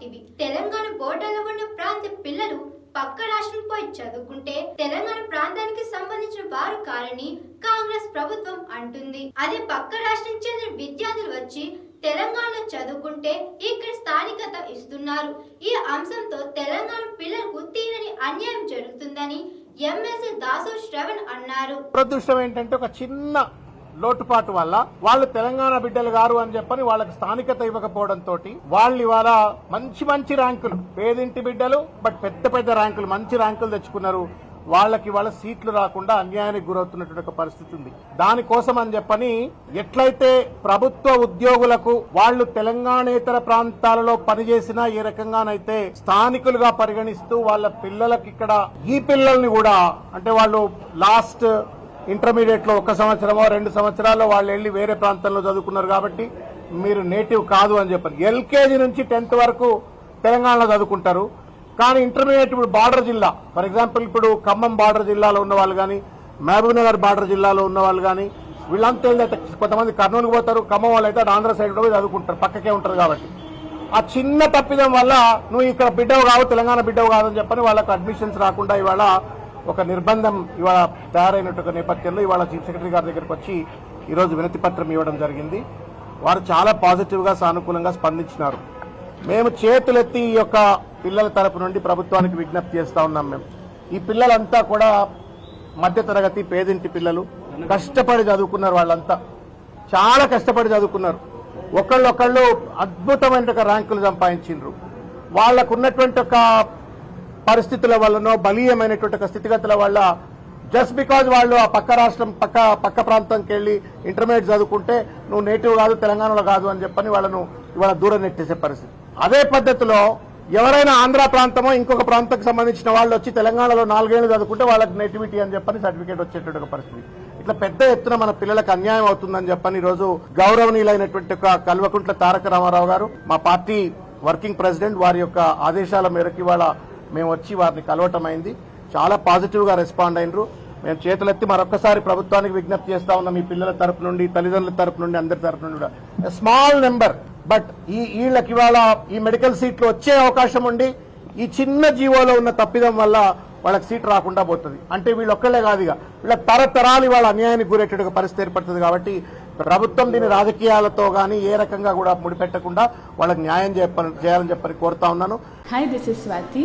TV Telangana బోర్డర్లో ఉన్న ప్రాంత పిల్లలు పక్క రాష్ట్రం పోయి చదువుకుంటే తెలంగాణ ప్రాంతానికి సంబంధించిన వారు కారని కాంగ్రెస్ ప్రభుత్వం అంటుంది. అదే పక్క రాష్ట్రం చెందిన విద్యార్థులు వచ్చి తెలంగాణలో చదువుకుంటే ఇక్కడ స్థానికత ఇస్తున్నారు. ఈ అంశంతో తెలంగాణ పిల్లలకు తీరని అన్యాయం జరుగుతుందని ఎమ్మెల్సీ దాసు శ్రవణ్ అన్నారు. దురదృష్టం ఏంటంటే ఒక చిన్న లోటుపాటు వల్ల వాళ్ళు తెలంగాణ బిడ్డలు గారు అని చెప్పని వాళ్ళకి స్థానికత ఇవ్వకపోవడంతో వాళ్ళు ఇవాళ మంచి మంచి ర్యాంకులు పేదింటి బిడ్డలు బట్ పెద్ద పెద్ద ర్యాంకులు మంచి ర్యాంకులు తెచ్చుకున్నారు. వాళ్ళకి వాళ్ళ సీట్లు రాకుండా అన్యాయానికి గురవుతున్నటువంటి ఒక పరిస్థితి ఉంది. దానికోసం అని చెప్పని ఎట్లయితే ప్రభుత్వ ఉద్యోగులకు వాళ్ళు తెలంగాణేతర ప్రాంతాలలో పనిచేసినా ఏ రకంగానైతే స్థానికులుగా పరిగణిస్తూ వాళ్ళ పిల్లలకి ఇక్కడ ఈ పిల్లల్ని కూడా అంటే వాళ్ళు లాస్ట్ ఇంటర్మీడియట్లో ఒక సంవత్సరమో రెండు సంవత్సరాల్లో వాళ్ళు వెళ్ళి వేరే ప్రాంతంలో చదువుకున్నారు కాబట్టి మీరు నేటివ్ కాదు అని చెప్పారు. ఎల్కేజీ నుంచి టెన్త్ వరకు తెలంగాణలో చదువుకుంటారు. కానీ ఇంటర్మీడియట్ ఇప్పుడు బార్డర్ జిల్లా. ఫర్ ఎగ్జాంపుల్ ఇప్పుడు ఖమ్మం బార్డర్ జిల్లాలో ఉన్న వాళ్ళు కానీ మహబూబ్నగర్ బార్డర్ జిల్లాలో ఉన్న వాళ్ళు కానీ వీళ్ళంతా వెళ్ళి కొంతమంది కర్నూలుకు పోతారు ఖమ్మం వాళ్ళు అయితే ఆంధ్ర సైడ్ కూడా పోయి చదువుకుంటారు పక్కకే ఉంటారు కాబట్టి. ఆ చిన్న తప్పిదం వల్ల నువ్వు ఇక్కడ బిడ్డవు కావు తెలంగాణ బిడ్డవు కాదని చెప్పని వాళ్ళకు అడ్మిషన్స్ రాకుండా ఇవాళ ఒక నిర్బంధం ఇవాళ తయారైనట్టు నేపథ్యంలో ఇవాళ చీఫ్ సెక్రటరీ గారి దగ్గరికి వచ్చి ఈరోజు వినతి పత్రం ఇవ్వడం జరిగింది. వారు చాలా పాజిటివ్గా సానుకూలంగా స్పందించినారు. మేము చేతులెత్తి ఈ యొక్క పిల్లల తరపు నుండి ప్రభుత్వానికి విజ్ఞప్తి చేస్తా ఉన్నాం మేము. ఈ పిల్లలంతా కూడా మధ్యతరగతి పేదింటి పిల్లలు కష్టపడి చదువుకున్నారు వాళ్ళంతా. చాలా కష్టపడి చదువుకున్నారు. ఒకళ్ళొకళ్ళు అద్భుతమైన ర్యాంకులు సంపాదించిండ్రు. వాళ్ళకు ఉన్నటువంటి ఒక పరిస్థితుల వల్లనో బలీయమైనటువంటి ఒక స్థితిగతుల వల్ల జస్ట్ బికాజ్ వాళ్ళు ఆ పక్క రాష్ట్రం పక్క పక్క ప్రాంతంకి వెళ్ళి ఇంటర్మీడియట్ చదువుకుంటే నువ్వు నేటివ్ కాదు తెలంగాణలో కాదు అని చెప్పని వాళ్ళను ఇవాళ దూరం నెట్టేసే పరిస్థితి. అదే పద్ధతిలో ఎవరైనా ఆంధ్ర ప్రాంతమో ఇంకొక ప్రాంతానికి సంబంధించిన వాళ్ళు వచ్చి తెలంగాణలో నాలుగేళ్ళు చదువుకుంటే వాళ్ళకి నేటివిటీ అని చెప్పని సర్టిఫికేట్ వచ్చేటువంటి పరిస్థితి. ఇట్లా పెద్ద ఎత్తున మన పిల్లలకు అన్యాయం అవుతుందని చెప్పని ఈరోజు రోజు గౌరవనీయులైనటువంటి ఒక కల్వకుంట్ల తారక రామారావు గారు మా పార్టీ వర్కింగ్ ప్రెసిడెంట్ వారి యొక్క ఆదేశాల మేరకు ఇవాళ మేము వచ్చి వారిని కలవటం అయింది. చాలా పాజిటివ్గా రెస్పాండ్ అయినరు. మేము చేతులెత్తి మరొకసారి ప్రభుత్వానికి విజ్ఞప్తి చేస్తా ఉన్నాం. మీ పిల్లల తరపు నుండి తల్లిదండ్రుల తరపు నుండి అందరి తరపు నుండి కూడా. స్మాల్ నెంబర్ బట్ ఈ వీళ్ళకి ఇవాళ ఈ మెడికల్ సీట్లు వచ్చే అవకాశం ఉండి ఈ చిన్న జీవోలో ఉన్న తప్పిదం వల్ల వాళ్ళకి సీట్ రాకుండా పోతుంది. అంటే వీళ్ళు ఒక్కళ్ళే కాదు ఇక. వీళ్ళ తరతరాలు వాళ్ళ అన్యాయానికి గురేటటువంటి పరిస్థితి ఏర్పడుతుంది కాబట్టి ప్రభుత్వం దీని రాజకీయాలతో గానీ ఏ రకంగా కూడా ముడిపెట్టకుండా వాళ్ళకి న్యాయం చేయాలని చెప్పని కోరుతా ఉన్నాను. Hi this is Swathi